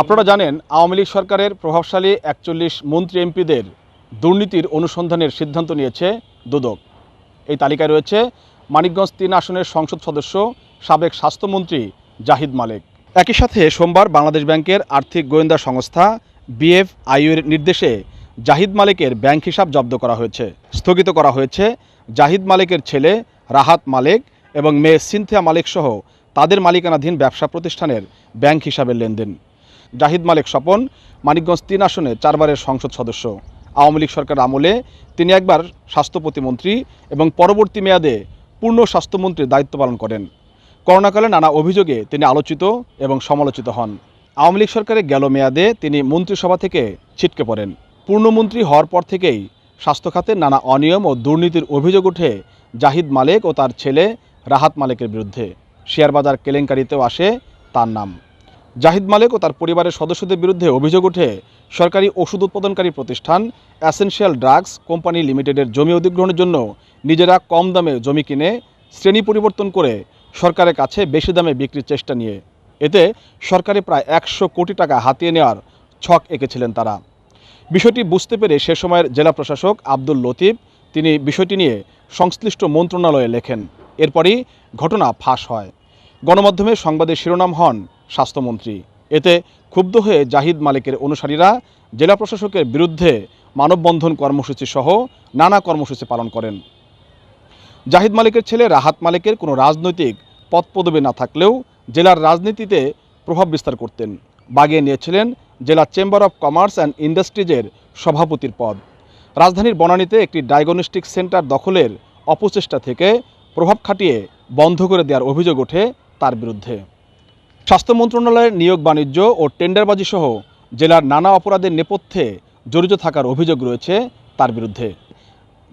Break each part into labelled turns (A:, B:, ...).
A: আপনারা জানেন, আওয়ামী লীগ সরকারের প্রভাবশালী একচল্লিশ মন্ত্রী এমপিদের দুর্নীতির অনুসন্ধানের সিদ্ধান্ত নিয়েছে দুদক। এই তালিকায় রয়েছে মানিকগঞ্জ তিন আসনের সংসদ সদস্য, সাবেক স্বাস্থ্যমন্ত্রী জাহিদ মালেক। একই সাথে সোমবার বাংলাদেশ ব্যাংকের আর্থিক গোয়েন্দা সংস্থা বিএফ আইউর নির্দেশে জাহিদ মালেকের ব্যাংক হিসাব জব্দ করা হয়েছে। স্থগিত করা হয়েছে জাহিদ মালেকের ছেলে রাহাত মালেক এবং মেয়ে সিনথিয়া মালেক সহ তাদের মালিকানাধীন ব্যবসা প্রতিষ্ঠানের ব্যাংক হিসাবের লেনদেন। জাহিদ মালেক স্বপন, মানিকগঞ্জ তিন আসনে চারবারের সংসদ সদস্য। আওয়ামী লীগ সরকার আমলে তিনি একবার স্বাস্থ্য প্রতিমন্ত্রী এবং পরবর্তী মেয়াদে পূর্ণ স্বাস্থ্যমন্ত্রীর দায়িত্ব পালন করেন। করোনাকালে নানা অভিযোগে তিনি আলোচিত এবং সমালোচিত হন। আওয়ামী লীগ সরকারের গেল মেয়াদে তিনি মন্ত্রিসভা থেকে ছিটকে পড়েন। পূর্ণমন্ত্রী হওয়ার পর থেকেই স্বাস্থ্য খাতে নানা অনিয়ম ও দুর্নীতির অভিযোগ ওঠে জাহিদ মালেক ও তার ছেলে রাহাত মালেকের বিরুদ্ধে। শেয়ারবাজার কেলেঙ্কারিতেও আসে তার নাম। জাহিদ মালেক ও তার পরিবারের সদস্যদের বিরুদ্ধে অভিযোগ ওঠে সরকারি ওষুধ উৎপাদনকারী প্রতিষ্ঠান অ্যাসেনশিয়াল ড্রাগস কোম্পানি লিমিটেডের জমি অধিগ্রহণের জন্য নিজেরা কম দামে জমি কিনে শ্রেণি পরিবর্তন করে সরকারের কাছে বেশি দামে বিক্রির চেষ্টা নিয়ে। এতে সরকারে প্রায় একশো কোটি টাকা হাতিয়ে নেওয়ার ছক এঁকেছিলেন তারা। বিষয়টি বুঝতে পেরে সে সময়ের জেলা প্রশাসক আব্দুল লতিফ তিনি বিষয়টি নিয়ে সংশ্লিষ্ট মন্ত্রণালয়ে লেখেন। এরপরই ঘটনা ফাঁস হয়। গণমাধ্যমে সংবাদের শিরোনাম হন স্বাস্থ্যমন্ত্রী। এতে ক্ষুব্ধ হয়ে জাহিদ মালিকের অনুসারীরা, জেলা প্রশাসকের বিরুদ্ধে মানববন্ধন কর্মসূচি সহ নানা কর্মসূচি পালন করেন। জাহিদ মালিকের ছেলে রাহাত মালিকের কোনো রাজনৈতিক পদপদবি না থাকলেও জেলার রাজনীতিতে প্রভাব বিস্তার করতেন। বাগিয়ে নিয়েছিলেন জেলা চেম্বার অফ কমার্স অ্যান্ড ইন্ডাস্ট্রিজের সভাপতির পদ। রাজধানীর বনানীতে একটি ডায়াগনস্টিক সেন্টার দখলের অপচেষ্টা থেকে প্রভাব খাটিয়ে বন্ধ করে দেওয়ার অভিযোগ ওঠে তার বিরুদ্ধে। স্বাস্থ্য মন্ত্রণালয়ের নিয়োগ, বাণিজ্য ও টেন্ডারবাজি সহ জেলার নানা অপরাধের নেপথ্যে জড়িত থাকার অভিযোগ রয়েছে তার বিরুদ্ধে।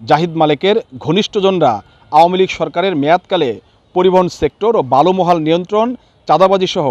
A: জাহিদ মালেকের ঘনিষ্ঠজনরা আওয়ামী লীগ সরকারের মেয়াদকালে পরিবহন সেক্টর ও বালুমহাল নিয়ন্ত্রণ, চাঁদাবাজি সহ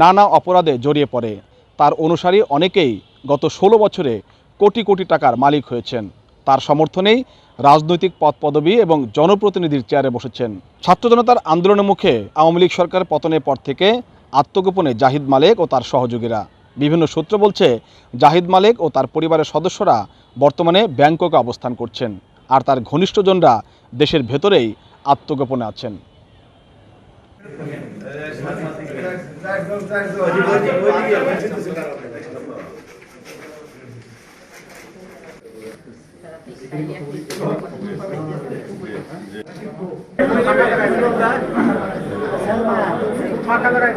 A: নানা অপরাধে জড়িয়ে পড়ে। তার অনুসারী অনেকেই গত ষোলো বছরে কোটি কোটি টাকার মালিক হয়েছেন। তার সমর্থনেই রাজনৈতিক পদ পদবি এবং জনপ্রতিনিধির চেয়ারে বসেছেন। ছাত্র জনতার আন্দোলনের মুখে আওয়ামী লীগ সরকার পতনের পর থেকে আত্মগোপনে জাহিদ মালেক ও তার সহযোগীরা। বিভিন্ন সূত্র বলছে, জাহিদ মালেক ও তার পরিবারের সদস্যরা বর্তমানে ব্যাংককে অবস্থান করছেন, আর তার ঘনিষ্ঠজনরা দেশের ভেতরেই আত্মগোপনে আছেন।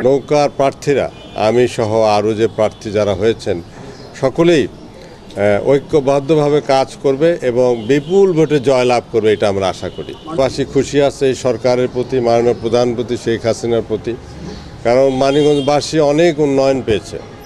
B: নৌকার প্রার্থীরা, আমি সহ আরও যে প্রার্থী যারা হয়েছেন, সকলেই ঐক্যবদ্ধভাবে কাজ করবে এবং বিপুল ভোটে জয়লাভ করবে এটা আমরা আশা করি। পাশি খুশি আছে এই সরকারের প্রতি, মাননীয় প্রধানমন্ত্রী শেখ হাসিনার প্রতি, কারণ মানিগঞ্জবাসী অনেক উন্নয়ন পেয়েছে।